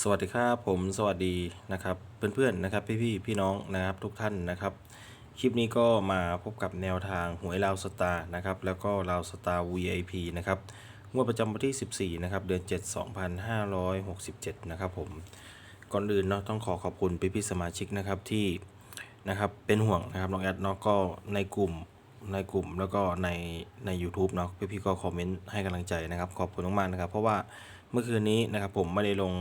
สวัสดีครับผมสวัสดีนะครับเพื่อนๆนะครับพี่ๆพี่น้องนะครับทุกท่านนะครับ คลิปนี้ก็มาพบกับแนวทางหวยลาวสตาร์นะครับแล้วก็ลาวสตาร์ VIP นะครับงวดประจำวันที่ 14นะครับเดือน 7 2567 นะครับผมก่อนอื่นเนาะต้องขอขอบคุณพี่ๆสมาชิกนะครับที่นะครับเป็นห่วงนะครับน้องแอดเนาะก็ในกลุ่มในกลุ่มแล้วก็ในใน u t u b e เนาะพี่ๆก็คอมเมนต์ให้กำลังใจนะครับขอบคุณมากๆนะครับ เพราะว่าเมื่อคืนนี้นะครับผมไม่ได้ลง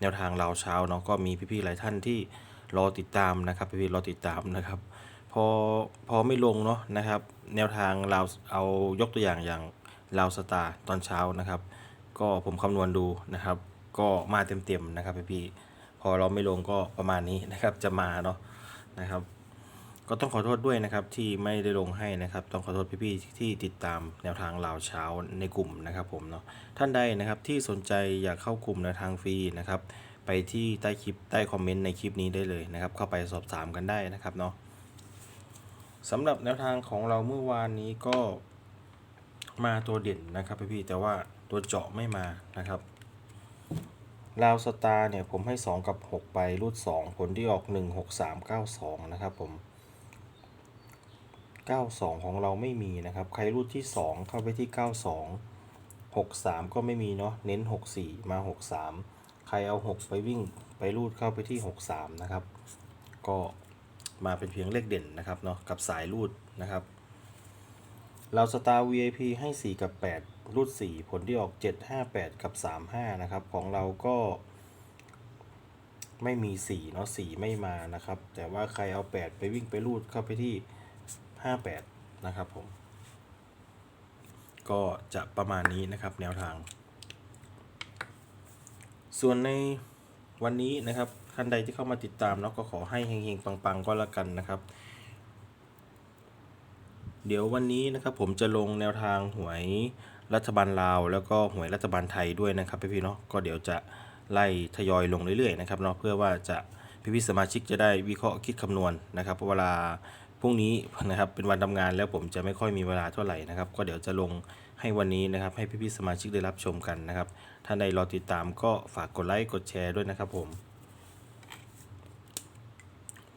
แนวทางเราวเช้าเนาะก็มีพี่ๆหลายท่านที่รอติดตามนะครับพี่ๆรอติดตามนะครับ พอพอไม่ลงเนาะนะครับ แนวทางเราเอายกตัวอย่างอย่างลาวสตาร์ตอนเช้านะครับ ก็ผมคำนวณดูนะครับ ก็มาเต็มๆนะครับพี่ๆพอเราไม่ลงก็ประมาณนี้นะครับจะมาเนาะนะครับ ก็ต้องขอโทษด้วยนะครับที่ไม่ได้ลงให้นะครับ ต้องขอโทษพี่ๆที่ติดตามแนวทางลาวเช้าในกลุ่มนะครับผมเนาะท่านใดนะครับที่สนใจอยากเข้ากลุ่มแนวทางฟรีนะครับ ไปที่ใต้คลิปใต้คอมเมนต์ในคลิปนี้ได้เลยนะครับ เข้าไปสอบถามกันได้นะครับเนาะสำหรับแนวทางของเราเมื่อวานนี้ก็มาตัวเด่นนะครับพี่ๆแต่ว่าตัวเจาะไม่มานะครับลาวสตาร์เนี่ยผมให้ 2 กับ 6 ไปรูด 2 ผลที่ออก 1 6 3 9 2 นะครับผม 92 ของเราไม่มีนะครับ ใครรูดที่ 2 เข้าไปที่ 92 63 ก็ไม่มีเนาะ เน้น 64 มา 63 ใครเอา 6 ไปวิ่งไปรูดเข้าไปที่ 63 นะครับ ก็มาเป็นเพียงเลขเด่นนะครับเนาะ กับสายรูดนะครับ เราสตาร์ VIP ให้ 4 กับ 8 รูด 4 ผลที่ออก 7 5 8 กับ 35 นะครับ ของเราก็ไม่มี4เนาะ4ไม่มานะครับ แต่ว่าใครเอา 8 ไปวิ่งไปรูดเข้าไปที่ 58 นะครับผม ก็จะประมาณนี้นะครับแนวทาง ส่วนในวันนี้นะครับท่านใดที่เข้ามาติดตามเนาะก็ขอให้เฮงๆปังๆก็แล้วกันนะครับ เดี๋ยววันนี้นะครับผมจะลงแนวทางหวยรัฐบาลลาว แล้วก็หวยรัฐบาลไทยด้วยนะครับพี่ๆเนาะก็เดี๋ยวจะไล่ทยอยลงเรื่อยๆนะครับเนาะเพื่อว่าจะพี่ๆสมาชิกจะได้วิเคราะห์คิดคำนวณนะครับเวลา รุ่งนี้นะครับเป็นวันทำงานแล้วผมจะไม่ค่อยมีเวลาเท่าไหร่นะครับ ก็เดี๋ยวจะลงให้วันนี้นะครับ ให้พี่ๆสมาชิกได้รับชมกันนะครับท่าใดรอติดตามก็ฝากกดไลค์กดแชร์ด้วยนะครับผม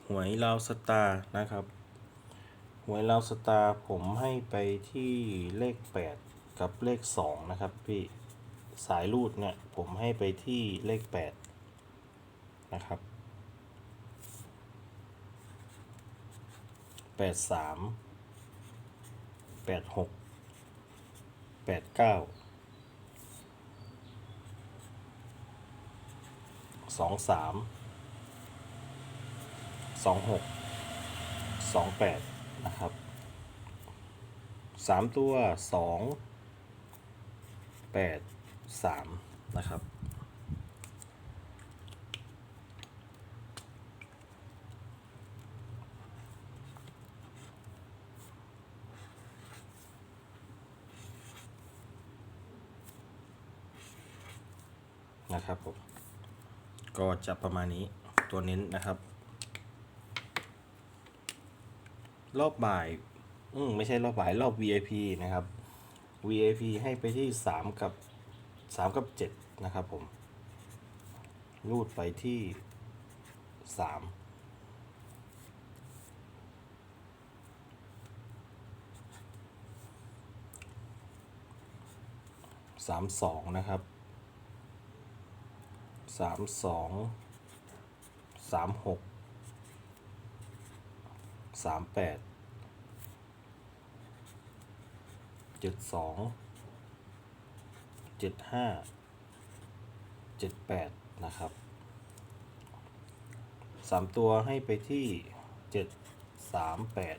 หวยลาวสตาร์นะครับหวยลาวสตาร์ผมให้ไปที่เลข 8 กับเลข 2 นะครับพี่สายรูดเนี่ยผมให้ไปที่เลข 8 นะครับ แปดสามแปดหกแปดเก้าสองสามสองหกสองแปดนะครับสามตัวสองแปดสามนะครับ นะครับผม ก็จะประมาณนี้ตัวเน้นนะครับ รอบบ่าย อืมไม่ใช่รอบบ่ายรอบ VIP นะครับ VIP ให้ไปที่ 3 กับ 3 กับ 7 นะครับผม รูดไปที่ 3สามสองนะครับ สามสองสามหกสามแปดเจ็ดสองเจ็ดห้าเจ็ดแปดนะครับสามตัวให้ไปที่เจ็ดสามแปด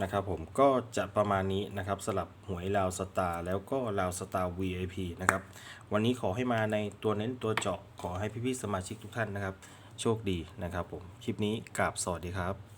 นะครับผมก็จะประมาณนี้นะครับสลับหวยลาวสตาร์แล้วก็ลาวสตาร์ VIP นะครับวันนี้ขอให้มาในตัวเน้นตัวเจาะขอให้พี่ๆสมาชิกทุกท่านนะครับ โชคดีนะครับผม คลิปนี้กราบสวัสดีครับ